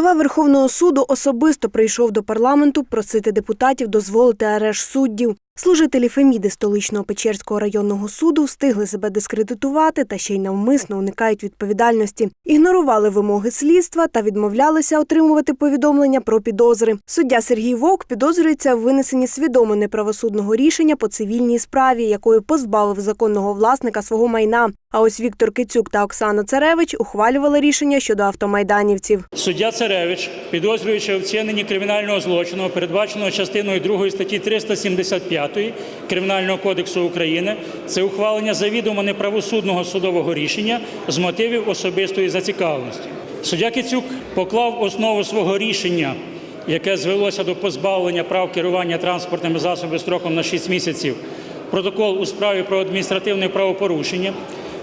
Голова Верховного суду особисто прийшов до парламенту просити депутатів дозволити арешт суддів. Служителі Феміди столичного Печерського районного суду встигли себе дискредитувати та ще й навмисно уникають відповідальності, ігнорували вимоги слідства та відмовлялися отримувати повідомлення про підозри. Суддя Сергій Вовк підозрюється в винесенні свідомо неправосудного рішення по цивільній справі, якою позбавив законного власника свого майна. А ось Віктор Кицюк та Оксана Царевич ухвалювали рішення щодо автомайданівців. Суддя Царевич, підозрюючи вчиненні кримінального злочину, передбаченого частиною 2 статті 375 Кримінального кодексу України, це ухвалення завідомо неправосудного судового рішення з мотивів особистої зацікавленості. Суддя Кицюк поклав основу свого рішення, яке звелося до позбавлення прав керування транспортними засобами строком на 6 місяців, протокол у справі про адміністративне правопорушення,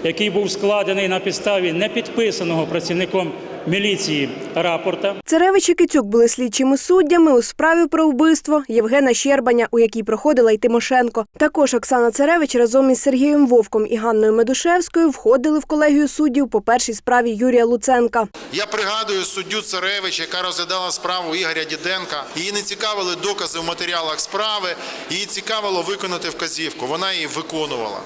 який був складений на підставі непідписаного працівником міліції рапорта. Царевич і Кицюк були слідчими суддями у справі про вбивство Євгена Щербаня, у якій проходила й Тимошенко. Також Оксана Царевич разом із Сергієм Вовком і Ганною Медушевською входили в колегію суддів по першій справі Юрія Луценка. Я пригадую суддю Царевич, яка розглядала справу Ігоря Діденка. Її не цікавили докази в матеріалах справи, її цікавило виконати вказівку. Вона її виконувала.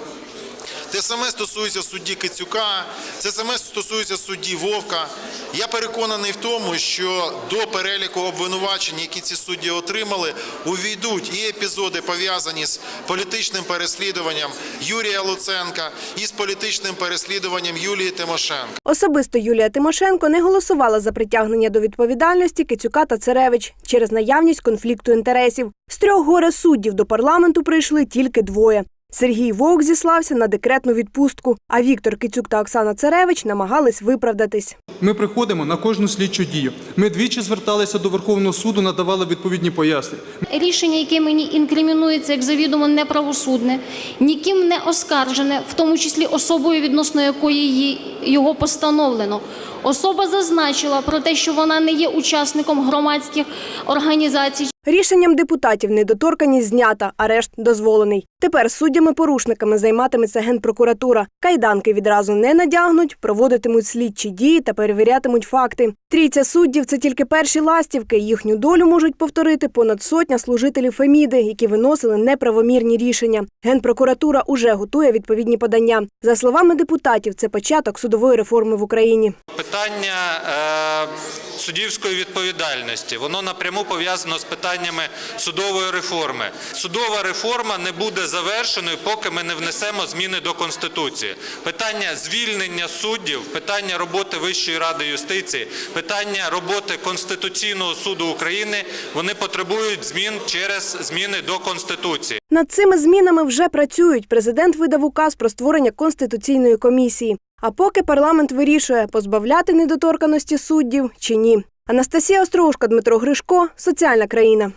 Те саме стосується судді Кицюка, це саме стосується судді Вовка. Я переконаний в тому, що до переліку обвинувачень, які ці судді отримали, увійдуть і епізоди пов'язані з політичним переслідуванням Юрія Луценка і з політичним переслідуванням Юлії Тимошенко. Особисто Юлія Тимошенко не голосувала за притягнення до відповідальності Кицюка та Царевич через наявність конфлікту інтересів. З трьох горе суддів до парламенту прийшли тільки двоє. Сергій Вовк зіслався на декретну відпустку, а Віктор Кицюк та Оксана Царевич намагались виправдатись. Ми приходимо на кожну слідчу дію. Ми двічі зверталися до Верховного суду, надавали відповідні пояснення. Рішення, яке мені інкримінується як завідомо неправосудне, ніким не оскаржене, в тому числі особою, відносно якої його постановлено. Особа зазначила про те, що вона не є учасником громадських організацій Рішенням депутатів недоторканність знята, арешт дозволений. Тепер суддями-порушниками займатиметься генпрокуратура. Кайданки відразу не надягнуть, проводитимуть слідчі дії та перевірятимуть факти. Трійця суддів це тільки перші ластівки. Їхню долю можуть повторити понад сотня служителів Феміди, які виносили неправомірні рішення. Генпрокуратура уже готує відповідні подання. За словами депутатів, це початок судової реформи в Україні. Питання е, суддівської відповідальності воно напряму пов'язано з питаннями судової реформи. Судова реформа не буде завершеною, поки ми не внесемо зміни до конституції. Питання звільнення суддів, питання роботи Вищої ради юстиції, питання роботи Конституційного суду України вони потребують змін через зміни до конституції. Над цими змінами вже працюють. Президент видав указ про створення конституційної комісії. А поки парламент вирішує, позбавляти недоторканості суддів чи ні. Анастасія Острушка, Дмитро Гришко, соціальна країна.